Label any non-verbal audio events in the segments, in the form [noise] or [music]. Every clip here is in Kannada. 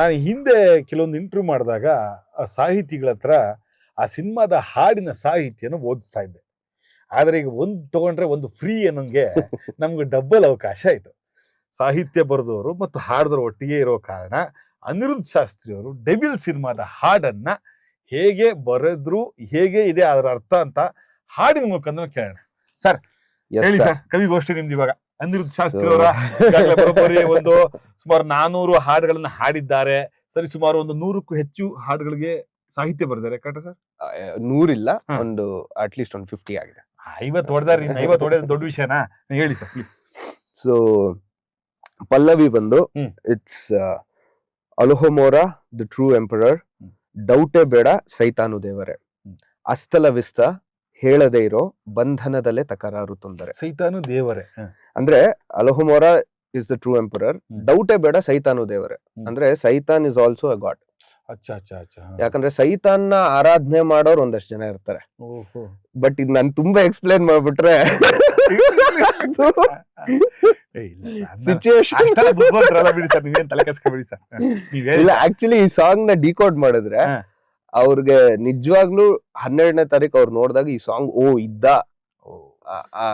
ನಾನು ಹಿಂದೆ ಕೆಲವೊಂದು ಇಂಟರ್ವ್ಯೂ ಮಾಡಿದಾಗ ಆ ಸಾಹಿತಿಗಳ ಹತ್ರ ಆ ಸಿನಿಮಾದ ಹಾಡಿನ ಸಾಹಿತ್ಯನ ಓದಿಸ್ತಾ ಇದ್ದೆ. ಆದ್ರೆ ಈಗ ಒಂದು ತಗೊಂಡ್ರೆ ಒಂದು ಫ್ರೀ ಅನ್ನೋಂಗೆ [laughs] ನಮ್ಗೆ ಡಬ್ಬಲ್ ಅವಕಾಶ ಆಯ್ತು. ಸಾಹಿತ್ಯ ಬರೆದವರು ಮತ್ತು ಹಾಡಿದವರು ಒಟ್ಟಿಗೆ ಇರೋ ಕಾರಣ ಅನಿರುದ್ಧ ಶಾಸ್ತ್ರಿ ಅವರು ಡೆಬಿಲ್ ಸಿನಿಮಾದ ಹಾಡನ್ನ ಹೇಗೆ ಬರೆದ್ರು ಹೇಗೆ ಇದೆ ಅದರ ಅರ್ಥ ಅಂತ ಹಾಡಿನ ಮುಖಾಂತರ ಕೇಳೋಣ. ಸರ್ ಹೇಳಿ. ಸರ್ ಕವಿಗೋಷ್ಠಿ ನಿಮ್ದು ಇವಾಗ. ಅನಿರುದ್ಧ ಶಾಸ್ತ್ರಿ ಅವರ ಒಂದು ಸುಮಾರು ನಾನೂರು ಹಾಡುಗಳನ್ನ ಹಾಡಿದ್ದಾರೆ. ಸರಿ ಸುಮಾರು ಒಂದು ನೂರಕ್ಕೂ ಹೆಚ್ಚು ಹಾಡುಗಳಿಗೆ ಸಾಹಿತ್ಯ ಬರೆದಾರೆ ಕರೆಕ್ಟ್ ಸರ್? ನೂರಿಲ್ಲ ಒಂದು ಒಂದು ಅಟ್ಲೀಸ್ಟ್ ಒಂದು ಫಿಫ್ಟಿ ಆಗಿದೆ. ಐವತ್ತು ಹೊಡೆದಾರ ಐವತ್ತು ಹೊಡೆದ ದೊಡ್ಡ ವಿಷಯನಾ? ಹೇಳಿ ಸರ್ ಪ್ಲೀಸ್ ಸೊ ಪಲ್ಲವಿ ಬಂದು it's alohomora the true emperor. ಡೌಟೇ ಬೇಡ ಸೈತಾನು ದೇವರೇ. ಅಸ್ತಲ ಅಸ್ತಲವಿಸ್ತ ಹೇಳದೇ ಇರೋ ಬಂಧನದಲ್ಲೇ ತಕರಾರು ತೊಂದರೆ ಸೈತಾನು ದೇವರೇ ಅಂದ್ರೆ ಅಲಹುಮೋರ ಇಸ್ ದ ಟ್ರೂ ಎಂಪರರ್. ಡೌಟೇ ಬೇಡ ಸೈತಾನು ದೇವರೇ ಅಂದ್ರೆ ಸೈತಾನ್ ಇಸ್ ಆಲ್ಸೋ ಅ ಗಾಡ್ ಅಚ್ಚಾ ಅಚ್ಚಾ ಅಚ್ಚಾ ಯಾಕಂದ್ರೆ ಸೈತಾನ್ನ ಆರಾಧನೆ ಮಾಡೋರು ಒಂದಷ್ಟು ಜನ ಇರ್ತಾರೆ. ಬಟ್ ಇದು ನಾನು ತುಂಬಾ ಎಕ್ಸ್ಪ್ಲೇನ್ ಮಾಡ್ಬಿಟ್ರೆ ಇಲ್ಲ. ಆಕ್ಚುಲಿ ಈ ಸಾಂಗ್ನ ಡಿಕೋಡ್ ಮಾಡಿದ್ರೆ. ಅವ್ರಿಗೆ ನಿಜವಾಗ್ಲೂ ಹನ್ನೆರಡನೇ ತಾರೀಕು ಅವ್ರು ನೋಡಿದಾಗ ಈ ಸಾಂಗ್ ಓ ಇದ್ದ.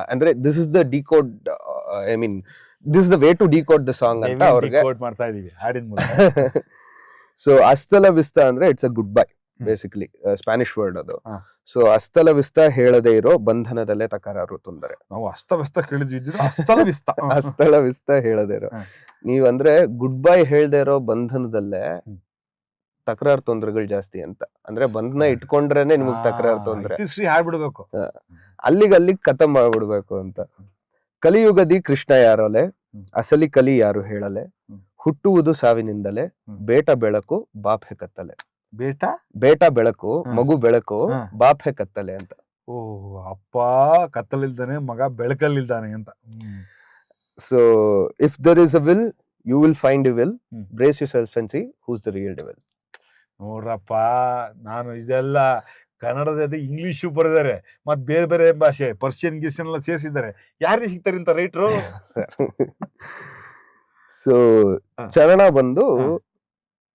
ಅಂದ್ರೆ this is the decode I mean this the way to decode the song ಅಂತ ಅವ್ರಿಗೆ. ಮಾಡ್ತಾ ಇದೀವಿ ಹಾಡಿನ ಮೂಲಕ. ಸೊ ಅಸ್ತಲ ವಿಸ್ತ ಅಂದ್ರೆ it's a good bye basically Spanish word ಅದು. ಸೊ ಅಸ್ತಲ ವಿಸ್ತ ಹೇಳದೇ ಇರೋ ಬಂಧನದಲ್ಲೇ ತಕರಾರು ತೊಂದರೆ. ನಾವು ಅಸ್ತವ್ಯಸ್ತ ಕೇಳಿದ್ವಿ ಅಸ್ತಲ ವಿಸ್ತ ಹ. ವಿಸ್ತ ಹೇಳದೇ ಇರೋ. ನೀವಂದ್ರೆ ನೀವ್ ಅಂದ್ರೆ ಗುಡ್ ಬೈ ಹೇಳದೇ ಇರೋ ಬಂಧನದಲ್ಲೇ. ತಕರಾರು ತೊಂದರೆಗಳು ಜಾಸ್ತಿ ಅಂತ. ಅಂದ್ರೆ ಬಂಧನ ಇಟ್ಕೊಂಡ್ರೇನೆ ನಿಮಗ್ ತಕರಾರು ತೊಂದರೆ. ಹಾಡ್ಬಿಡ್ಬೇಕು. ಅಲ್ಲಿಗೆ ಅಲ್ಲಿಗೆ ಕಥ ಮಾಡ್ಬಿಡ್ಬೇಕು ಅಂತ. ಕಲಿಯುಗದಿ ಕೃಷ್ಣ ಯಾರಲೆ. ಅಸಲಿ ಕಲಿ ಯಾರು ಹೇಳಲೆ? ಹುಟ್ಟುವುದು ಸಾವಿನಿಂದಲೇ. ಬೇಟ ಬೆಳಕು ಬಾಪೆ ಕತ್ತಲೆ. ಬೇಟ? ಬೇಟ ಬೆಳಕು ಮಗು ಬೆಳಕು ಬಾಪ್ ಕತ್ತಲೆ ಅಂತ. ಓ ಅಪ್ಪ ಕತ್ತಲಿಲ್ದಾನೆ ಮಗ ಬೆಳಕಲ್ಲಿದ್ದಾನೆ ಅಂತ. So if there is a will you will find you will brace you self and see who's the real devil ನೋಡ್ರಪ್ಪ ನಾನು ಇದೆಲ್ಲ ಕನ್ನಡದ ಜೊತೆ ಇಂಗ್ಲಿಷು ಬರೆದಾರೆ ಮತ್ ಬೇರೆ ಬೇರೆ ಭಾಷೆ ಪರ್ಷಿಯನ್ ಗಿಸನ್ ಎಲ್ಲ ಸೇರಿಸಿದ್ದಾರೆ. ಯಾರಿಗೆ ಸಿಗ್ತಾರೆ ಇಂತ ರೈಟ್ರು ಸೊ ಚರಣ ಬಂದು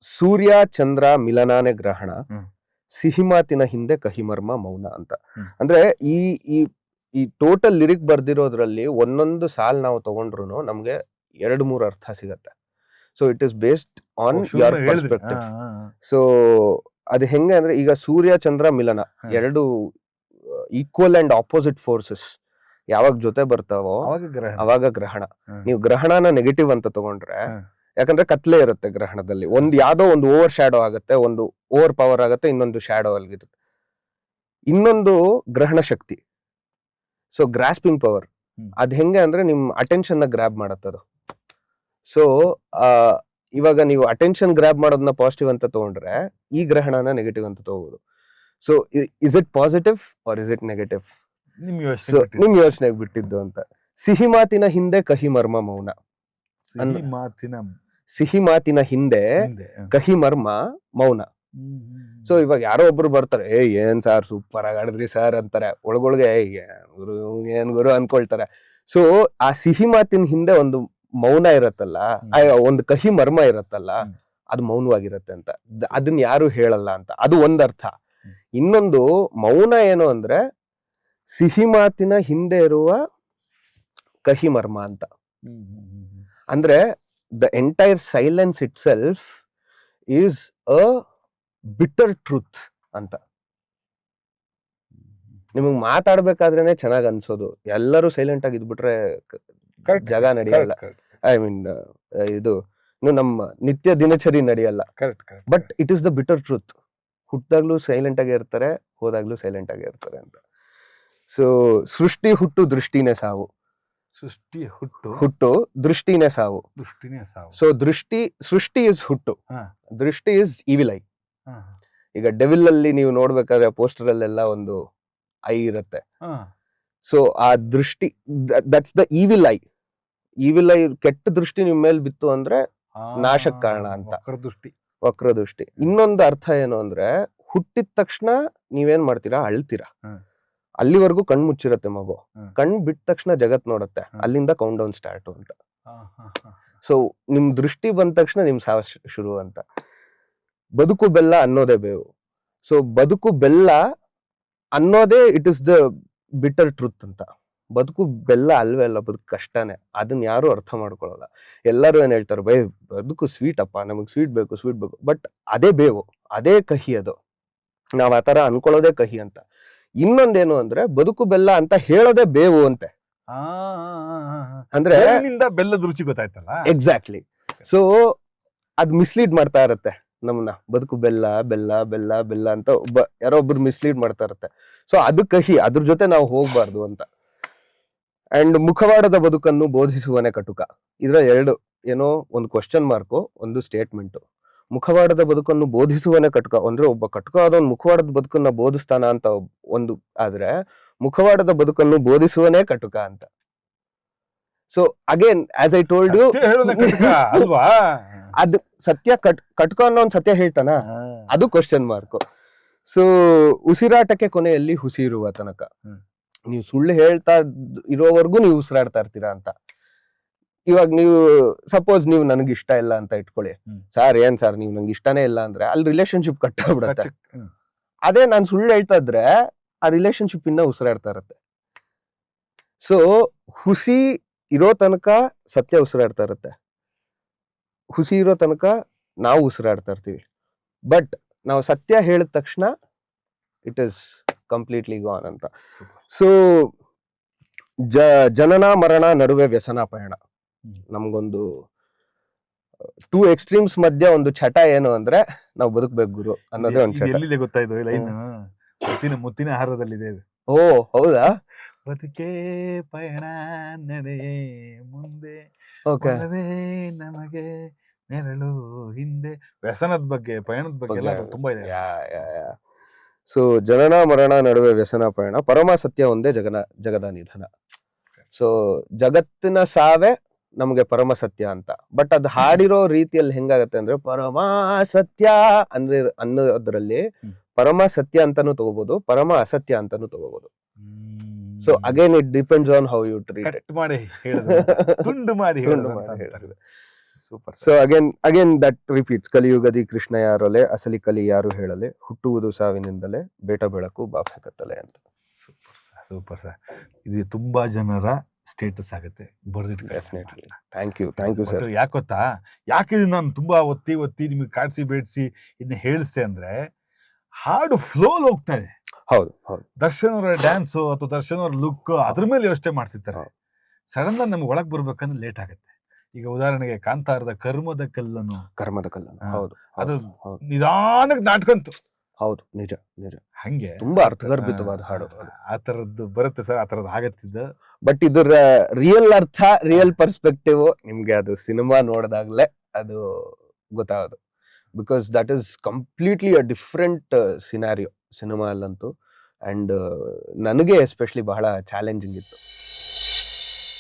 ಸೂರ್ಯ ಚಂದ್ರ ಮಿಲನಾನೆ ಗ್ರಹಣ. ಸಿಹಿ ಮಾತಿನ ಹಿಂದೆ ಕಹಿಮರ್ಮ ಮೌನ ಅಂತ. ಅಂದ್ರೆ ಈ ಈ ಈ ಟೋಟಲ್ ಲಿರಿಕ್ ಬರ್ದಿರೋದ್ರಲ್ಲಿ ಒಂದೊಂದು ಸಾಲ್ ನಾವು ತಗೊಂಡ್ರು ನಮ್ಗೆ ಎರಡು ಮೂರು ಅರ್ಥ ಸಿಗತ್ತೆ. So it is based on your perspective so ಅದು ಹೆಂಗೆ ಅಂದ್ರೆ ಈಗ ಸೂರ್ಯ ಚಂದ್ರ ಮಿಲನ. ಎರಡು ಈಕ್ವಲ್ ಅಂಡ್ ಆಪೋಸಿಟ್ ಫೋರ್ಸಸ್ ಯಾವಾಗ ಜೊತೆ ಬರ್ತಾವೋ ಅವಾಗ ಗ್ರಹಣ. ನೀವು ಗ್ರಹಣನ ನೆಗೆಟಿವ್ ಅಂತ ತಗೊಂಡ್ರೆ. ಯಾಕಂದ್ರೆ ಕತ್ಲೆ ಇರುತ್ತೆ ಗ್ರಹಣದಲ್ಲಿ. ಒಂದ್ ಯಾವ್ದೋ ಒಂದು ಓವರ್ ಶ್ಯಾಡೋ ಆಗುತ್ತೆ ಒಂದು ಓವರ್ ಪವರ್ ಆಗುತ್ತೆ ಇನ್ನೊಂದು ಶ್ಯಾಡೋ ಆಗಿರುತ್ತೆ ಇನ್ನೊಂದು ಗ್ರಹಣ ಶಕ್ತಿ. So grasping power. ಅದ್ ಹೆಂಗೆ ಅಂದ್ರೆ ನಿಮ್ ಅಟೆನ್ಷನ್ನ ಗ್ರಾಬ್ ಮಾಡತ್ತದು. ಸೊ ಇವಾಗ ನೀವು ಅಟೆನ್ಷನ್ ಗ್ರಾಬ್ ಮಾಡೋದನ್ನ ಪಾಸಿಟಿವ್ ಅಂತ ತಗೊಂಡ್ರೆ ಈ ಗ್ರಹಣನ ನೆಗೆಟಿವ್ ಅಂತ ತಗೋಬಹುದು so is it positive or is it negative ನಿಮ್ ಯೋಚನೆಗೆ ಬಿಟ್ಟಿದ್ದು ಅಂತ. ಸಿಹಿ ಮಾತಿನ ಹಿಂದೆ ಕಹಿ ಮರ್ಮ ಮೌನ. ಮಾತಿನ ಸಿಹಿ ಮಾತಿನ ಹಿಂದೆ ಕಹಿ ಮರ್ಮ ಮೌನ. ಸೊ ಇವಾಗ ಯಾರೋ ಒಬ್ರು ಬರ್ತಾರೆ ಏ ಏನ್ ಸಾರ್ ಸೂಪರ್ ಆಗಿ ಆಡಿದ್ರಿ ಸರ್? ಅಂತಾರೆ. ಒಳಗೊಳಗೆ "ಏ, ಏನ್ ಗುರು ಏನ್ ಗುರು? ಅನ್ಕೊಳ್ತಾರೆ ಸೊ ಆ ಸಿಹಿ ಮಾತಿನ ಹಿಂದೆ ಒಂದು ಮೌನ ಇರತ್ತಲ್ಲ ಒಂದು ಕಹಿ ಮರ್ಮ ಇರತ್ತಲ್ಲ ಅದು ಮೌನವಾಗಿರತ್ತೆ ಅಂತ. ಅದನ್ನ ಯಾರು ಹೇಳಲ್ಲ ಅಂತ. ಅದು ಒಂದರ್ಥ. ಇನ್ನೊಂದು ಮೌನ ಏನು ಅಂದ್ರೆ ಸಿಹಿ ಮಾತಿನ ಹಿಂದೆ ಇರುವ ಕಹಿ ಮರ್ಮ ಅಂತ. ಅಂದ್ರೆ the entire silence it self is a bitter truth ಅಂತ. ನಿಮಗೆ ಮಾತಾಡ್ಬೇಕಾದ್ರೇನೆ ಚೆನ್ನಾಗ್ ಅನ್ಸೋದು. ಎಲ್ಲರೂ ಸೈಲೆಂಟ್ ಆಗಿ ಇದ್ಬಿಟ್ರೆ Correct, ಜಗ ನಡೆಯಲ್ಲ. ಐ ಮೀನ್ ಇದು ಇನ್ನು ನಮ್ಮ ನಿತ್ಯ ದಿನಚರಿ ನಡೆಯಲ್ಲ. But it is the bitter truth ಹುಟ್ಟಿದಾಗ್ಲೂ silent ಆಗಿ ಇರ್ತಾರೆ ಹೋದಾಗ್ಲೂ ಸೈಲೆಂಟ್ ಆಗಿ ಇರ್ತಾರೆ ಅಂತ. ಸೊ ಸೃಷ್ಟಿ ಹುಟ್ಟು ದೃಷ್ಟಿನೇ ಸಾವು. ಸೃಷ್ಟಿ ಹುಟ್ಟು ಹುಟ್ಟು ದೃಷ್ಟಿನೇ ಸಾವು. ದೃಷ್ಟಿನೇ ಸಾವು. ಸೊ ದೃಷ್ಟಿ ಸೃಷ್ಟಿ ಇಸ್ ಹುಟ್ಟು. ಹಾ. ದೃಷ್ಟಿ ಇಸ್ ಇವಿಲ್ ಐ ಈಗ ಡೆವಿಲ್ ಅಲ್ಲಿ ನೀವು ನೋಡ್ಬೇಕಾದ್ರೆ ಪೋಸ್ಟರ್ ಅಲ್ಲೆಲ್ಲ ಒಂದು ಐ ಇರುತ್ತೆ. ಹಾ. ಸೊ ಆ ದೃಷ್ಟಿ that's the evil eye evil eye ಕೆಟ್ಟ ದೃಷ್ಟಿ ನಿಮ್ ಮೇಲೆ ಬಿತ್ತು ಅಂದ್ರೆ ನಾಶಕ್ ಕಾರಣ ಅಂತ. ವಕ್ರ ದೃಷ್ಟಿ. ವಕ್ರ ದೃಷ್ಟಿ. ಇನ್ನೊಂದು ಅರ್ಥ ಏನು ಅಂದ್ರೆ ಹುಟ್ಟಿದ ತಕ್ಷಣ ನೀವೇನ್ ಮಾಡ್ತೀರಾ? ಅಳ್ತೀರಾ. ಅಲ್ಲಿವರೆಗೂ ಕಣ್ ಮುಚ್ಚಿರತ್ತೆ ಮಗು. ಕಣ್ ಬಿಟ್ಟ ತಕ್ಷಣ ಜಗತ್ ನೋಡತ್ತೆ. ಅಲ್ಲಿಂದ ಕೌಂಟ್ ಡೌನ್ ಸ್ಟಾರ್ಟ್ ಅಂತ. ಸೊ ನಿಮ್ ದೃಷ್ಟಿ ಬಂದ ತಕ್ಷಣ ನಿಮ್ ಸಾವ ಶುರು ಅಂತ. ಬದುಕು ಬೆಲ್ಲ ಅನ್ನೋದೇ ಬೇವು. ಸೊ ಬದುಕು ಬೆಲ್ಲ ಅನ್ನೋದೇ it is the bitter truth ಅಂತ. ಬದುಕು ಬೆಲ್ಲ ಅಲ್ವೇ ಅಲ್ಲ ಬದುಕು ಕಷ್ಟನೇ. ಅದನ್ನ ಯಾರು ಅರ್ಥ ಮಾಡ್ಕೊಳ್ಳಲ್ಲ ಎಲ್ಲರೂ ಏನ್ ಹೇಳ್ತಾರೆ ಬೈ ಬದುಕು ಸ್ವೀಟ್ ಅಪ್ಪ ನಮಗ್ ಸ್ವೀಟ್ ಬೇಕು ಸ್ವೀಟ್ ಬೇಕು. ಬಟ್ ಅದೇ ಬೇವು ಅದೇ ಕಹಿ ಅದು. ನಾವ್ ಆತರ ಅನ್ಕೊಳ್ಳೋದೇ ಕಹಿ ಅಂತ. ಇನ್ನೊಂದೇನು ಅಂದ್ರೆ ಬದುಕು ಬೆಲ್ಲ ಅಂತ ಹೇಳೋದೇ ಬೇವು ಅಂತೆ. ಅಂದ್ರೆ ಬೆಲ್ಲದ ರುಚಿ ಗೊತ್ತಾಯ್ತಲ್ಲ? ಎಕ್ಸಾಕ್ಟ್ಲಿ ಸೊ ಅದ್ ಮಿಸ್ಲೀಡ್ ಮಾಡ್ತಾ ಇರತ್ತೆ. ನಮ್ಮನ್ನ ಬದುಕು ಬೆಲ್ಲ ಬೆಲ್ಲ ಬೆಲ್ಲ ಬೆಲ್ಲ ಅಂತ ಒಬ್ಬ ಯಾರೋ ಒಬ್ರು ಮಿಸ್ಲೀಡ್ ಮಾಡ್ತಾ ಇರುತ್ತೆ. ಸೊ ಅದು ಕಹಿ, ಅದ್ರ ಜೊತೆ ನಾವು ಹೋಗ್ಬಾರ್ದು ಅಂತ. ಅಂಡ್ ಮುಖವಾಡದ ಬದುಕನ್ನು ಬೋಧಿಸುವನೆ ಕಟುಕ. ಇದ್ರ ಎರಡು ಏನೋ ಒಂದು ಕ್ವಶನ್ ಮಾರ್ಕು ಒಂದು ಸ್ಟೇಟ್ಮೆಂಟ್ ಮುಖವಾಡದ ಬದುಕನ್ನು ಬೋಧಿಸುವನೆ ಕಟುಕ. ಅಂದ್ರೆ ಒಬ್ಬ ಕಟುಕ ಆದ ಒಂದು ಮುಖವಾಡದ ಬದುಕನ್ನ ಬೋಧಿಸ್ತಾನ ಅಂತ ಒಂದು ಆದ್ರೆ ಮುಖವಾಡದ ಬದುಕನ್ನು ಬೋಧಿಸುವನೇ ಕಟುಕ ಅಂತ. So again as I told you ಅಲ್ವಾ? ಅದ್ ಸತ್ಯ ಕಟ್ ಕಟ್ಕೊ ಅನ್ನೋ ಒಂದ್ ಸತ್ಯ ಹೇಳ್ತಾನ? ಅದು ಕ್ವಶನ್ ಮಾರ್ಕ್ ಸೊ ಉಸಿರಾಟಕ್ಕೆ ಕೊನೆಯಲ್ಲಿ ಹುಸಿ ಇರುವ ತನಕ. ನೀವು ಸುಳ್ಳು ಹೇಳ್ತಾ ಇರೋವರೆಗೂ ನೀವು ಉಸಿರಾಡ್ತಾ ಇರ್ತೀರಾ ಅಂತ. ಇವಾಗ ನೀವು ಸಪೋಸ್ ನೀವು ನನಗೆ ಇಷ್ಟ ಇಲ್ಲ ಅಂತ ಇಟ್ಕೊಳ್ಳಿ. ಸರ್ ಏನ್ ಸರ್ ನೀವು ನಂಗೆ ಇಷ್ಟನೇ ಇಲ್ಲ ಅಂದ್ರೆ ಅಲ್ಲಿ ರಿಲೇಶನ್ಶಿಪ್ ಕಟ್ ಆಗ್ಬಿಡತ್ತೆ ಅದೇ ನಾನು ಸುಳ್ಳು ಹೇಳ್ತಾ ಇದ್ರೆ ಆ ರಿಲೇಶನ್ಶಿಪ್ ಇನ್ನ ಉಸಿರಾಡ್ತಾ ಇರತ್ತೆ. ಸೊ ಹುಸಿ ಇರೋ ತನಕ ಸತ್ಯ ಉಸಿರಾಡ್ತಾ ಇರತ್ತೆ. ಹುಸಿ ಇರೋ ತನಕ ನಾವು ಉಸಿರಾಡ್ತಾ ಇರ್ತೀವಿ. ಬಟ್ ನಾವು ಸತ್ಯ ಹೇಳಿದ ತಕ್ಷಣ ಇಟ್ ಇಸ್ ಕಂಪ್ಲೀಟ್ಲಿ ಗಾನ್ ಅಂತ. ಸೊ ಜ ಜನನ ಮರಣ ನಡುವೆ ವ್ಯಸನ ಪಯಣ ನಮಗೊಂದು ಟೂ ಎಕ್ಸ್ಟ್ರೀಮ್ಸ್ ಮಧ್ಯೆ ಒಂದು ಚಟ ಏನು ಅಂದ್ರೆ ನಾವು ಬದುಕ್ಬೇಕು ಗುರು ಅನ್ನೋದೇ ಒಂದು ಚಟ ಎಲ್ಲಿದೆ ಗೊತ್ತಾಯ್ತು ಲೈನ್ ಮುತ್ತಿನ ಮುತ್ತಿನ ಆಹಾರದಲ್ಲಿದೆ ಇದು. ಓ ಹೌದಾ? ಬದುಕೇ ಪಯಣ ನಡೆಯೇ ಮುಂದೆ ಓಕೆ ನಮಗೆ ನೆರಳು ಹಿಂದೆ ವ್ಯಸನದ ಬಗ್ಗೆ ಪಯಣದ ಬಗ್ಗೆ ಎಲ್ಲ. ಅದ್ರಲ್ಲಿ ತುಂಬಾ ಇದೆ. ಸೊ ಜನನ ಮರಣ ನಡುವೆ ವ್ಯಸನ ಪಯಣ ಪರಮ ಸತ್ಯ ಒಂದೇ ಜಗನ ಜಗದ ನಿಧನ. ಸೊ ಜಗತ್ತಿನ ಸಾವೇ ನಮಗೆ ಪರಮ ಸತ್ಯ ಅಂತ. ಬಟ್ ಅದ್ ಹಾಡಿರೋ ರೀತಿಯಲ್ಲಿ ಹೆಂಗಾಗತ್ತೆ ಅಂದ್ರೆ ಪರಮ ಸತ್ಯ ಅಂದ್ರೆ ಅನ್ನೋದ್ರಲ್ಲಿ ಪರಮ ಸತ್ಯ ಅಂತಾನು ತಗೋಬಹುದು ಪರಮ ಅಸತ್ಯ ಅಂತಾನು ತಗೋಬಹುದು. So again it depends on how you treat ಮಾಡಿ [laughs] ತುಂಡು ಮಾಡಿ ತುಂಡು ಮಾಡಿ. Super so again again that repeats ಕಲಿಯುಗದಿ Krishna ಯಾರೊಲೆ ಅಸಲಿ ಕಲಿ ಯಾರು ಹೇಳಲೆ ಹುಟ್ಟುವುದು ಸಾವಿನಿಂದಲೇ ಬೇಟ ಬೆಳಕು ಬಾಪ ಕತ್ತಲೆ ಅಂತ ಸೂಪರ್ ಸರ್ ಸೂಪರ್ ಸರ್ ಇದು ತುಂಬಾ ಜನರ ಸ್ಟೇಟಸ್ ಆಗುತ್ತೆ. ಬರ್ದಿಟ್ಟು definitely thank you thank you sir ಯಾಕೆ ಗೊತ್ತಾ? ಯಾಕೆ ಇದು ನಾನು ತುಂಬಾ ಒತ್ತಿ ಒತ್ತಿ ನಿಮಗೆ ಕಾಡಿಸಿ ಬೇಡಿಸಿ ಇದನ್ನ ಹೇಳಿಸ್ತೆ ಅಂದ್ರೆ ಹಾಡು ಫ್ಲೋ ಹೋಗ್ತಾ ಇದೆ. ಹೌದು ಹೌದು. ದರ್ಶನ್ ಅವರ ಡ್ಯಾನ್ಸು ಅಥವಾ ದರ್ಶನ್ ಅವರ ಲುಕ್ ಅದ್ರ ಮೇಲೆ ಯೋಚನೆ ಮಾಡ್ತಿರ್ತಾರೆ. ಸಡನ್ ಆಗಿ ನಮ್ಗೆ ಒಳಗೆ ಬರ್ಬೇಕಂದ್ರೆ ಲೇಟ್ ಆಗುತ್ತೆ. ಈಗ ಉದಾಹರಣೆಗೆ ಕಾಂತಾರದ ಕರ್ಮದ ಕಲ್ಲನ್ನು. ಕರ್ಮದ ಕಲ್ಲನ್ನು. ಹೌದು ಅದು ನಿಧಾನಕ್ಕೆ ನಾಟ್ಕಂತು. ಹೌದು ನಿಜ ನಿಜ. ಹಂಗೆ. ತುಂಬಾ ಅರ್ಥಗರ್ಭಿತವಾದ ಹಾಡು ಆ ತರದ್ದು ಬರುತ್ತೆ ಸರ್ ಆ ತರದ್ದು ಆಗತ್ತಿದ್ದ. ಬಟ್ ಇದರ ರಿಯಲ್ ಅರ್ಥ ರಿಯಲ್ ಪರ್ಸ್ಪೆಕ್ಟಿವ್ ನಿಮ್ಗೆ ಅದು ಸಿನಿಮಾ ನೋಡಿದಾಗ್ಲೇ ಅದು ಗೊತ್ತಾಗೋದು. Because that is completely a different scenario cinema ಅಲ್ಲಂತೂ ಅಂಡ್ ನನಗೆ ಎಸ್ಪೆಷಲಿ ಬಹಳ ಚಾಲೆಂಜಿಂಗ್ ಇತ್ತು.